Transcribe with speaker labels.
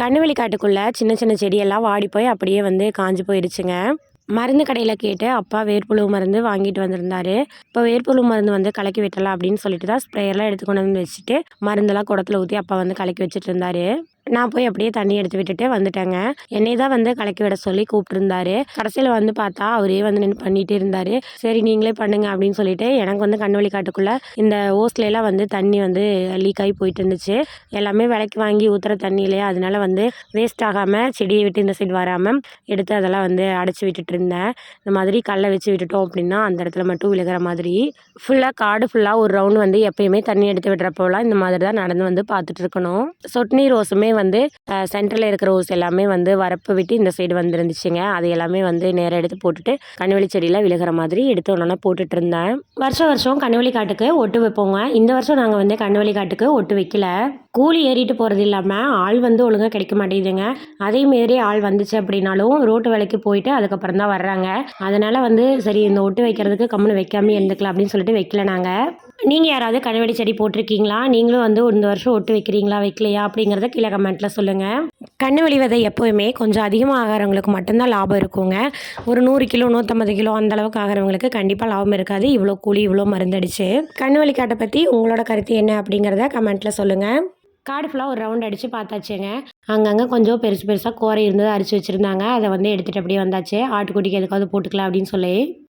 Speaker 1: கண்ணுவெளி காட்டுக்குள்ளே சின்ன சின்ன செடியெல்லாம் வாடி போய் அப்படியே வந்து காஞ்சு போயிடுச்சுங்க மருந்து கடையில் கேட்டு அப்பா வேர்ப்புழு மருந்து வாங்கிட்டு வந்திருந்தாரு. இப்போ வேர்ப்புழு மருந்து வந்து கலக்கி விட்டலாம் அப்படின்னு சொல்லிட்டு தான் ஸ்ப்ரேயர்லாம் எடுத்து கொண்டு வந்து வச்சுட்டு மருந்தெல்லாம் குடத்துல ஊற்றி அப்பா வந்து கலக்கி வச்சுட்டு இருந்தாரு. நான் போய் அப்படியே தண்ணி எடுத்து விட்டுட்டு வந்துட்டேங்க. என்னை தான் வந்து கலக்கி விட சொல்லி கூப்பிட்டுருந்தாரு. கடைசியில் வந்து பார்த்தா அவரே வந்து நின்று பண்ணிகிட்டே இருந்தார். சரி நீங்களே பண்ணுங்க அப்படின்னு சொல்லிட்டு எனக்கு வந்து கண்ணுவலி காட்டுக்குள்ளே இந்த ஓஸ்லேலாம் வந்து தண்ணி வந்து லீக் ஆகி போயிட்டு இருந்துச்சு. எல்லாமே விலைக்கு வாங்கி ஊற்றுற தண்ணி இல்லையா? அதனால வந்து வேஸ்ட் ஆகாமல் செடியை விட்டு இந்த சைடு வராமல் எடுத்து அதெல்லாம் வந்து அடைச்சி விட்டுட்டு இருந்தேன். இந்த மாதிரி கல்லை வச்சு விட்டுட்டோம் அப்படின்னா அந்த இடத்துல மட்டும் விழுகிற மாதிரி. ஃபுல்லாக காடு ஃபுல்லாக ஒரு ரவுண்ட் வந்து எப்பயுமே தண்ணி எடுத்து விடுறப்போலாம் இந்த மாதிரி தான் நடந்து வந்து பார்த்துட்டு இருக்கணும். சொட்டு நீர் ரோஸுமே வந்து சென்டரில் இருக்கிற ரோஸ் எல்லாமே வந்து வரப்பு விட்டு இந்த சைடு வந்துருந்துச்சுங்க. அது எல்லாமே வந்து நேராக எடுத்து போட்டுட்டு கண்ணுவெளி செடியில் விழுகிற மாதிரி எடுத்து ஒன்றா போட்டுட்டு இருந்தேன். வருஷம் வருஷம் கண்ணுவெளி காட்டுக்கு ஒட்டு வைப்போங்க. இந்த வருஷம் நாங்கள் வந்து கண்ணுவெளி காட்டுக்கு ஒட்டு வைக்கல. கூலி ஏறிட்டு போகிறது இல்லாமல் ஆள் வந்து ஒழுங்காக கிடைக்க மாட்டேங்குதுங்க. அதே மாரி ஆள் வந்துச்சு அப்படின்னாலும் ரோட்டு வேலைக்கு போயிட்டு அதுக்கப்புறம் தான் வர்றாங்க. அதனால் வந்து சரி இந்த ஒட்டு வைக்கிறதுக்கு கம்முன்னு வைக்காமல் இருந்துக்கலாம் அப்படின்னு சொல்லிட்டு வைக்கல நாங்கள் நீங்கள் யாராவது கனவெடி செடி போட்டிருக்கீங்களா? நீங்களும் வந்து இந்த வருஷம் ஒட்டு வைக்கிறீங்களா? வைக்கலையா? அப்படிங்கிறத கீழே கமெண்ட்டில் சொல்லுங்கள் கண்ணு விதை எப்போவுமே கொஞ்சம் அதிகமாக ஆகிறவங்களுக்கு மட்டும்தான் லாபம் இருக்குங்க. ஒரு நூறு கிலோ நூற்றம்பது கிலோ அந்த அளவுக்கு ஆகிறவங்களுக்கு கண்டிப்பாக லாபம் இருக்காது. இவ்வளோ கூலி இவ்வளோ மருந்தடிச்சு. கண்ணு வழிகாட்டை பற்றி உங்களோட கருத்து என்ன அப்படிங்கிறத கமெண்ட்டில் சொல்லுங்கள் காடு ஃபுல்லாக ஒரு ரவுண்ட் அடித்து பார்த்தாச்சுங்க. அங்கங்கே கொஞ்சம் பெருசு பெருசாக கோரை இருந்தது அரிச்சு வச்சுருந்தாங்க. அதை வந்து எடுத்துகிட்டு அப்படியே வந்தாச்சு. ஆட்டுக்குட்டிக்கு எதுக்காவது போட்டுக்கலாம் அப்படின்னு சொல்லி.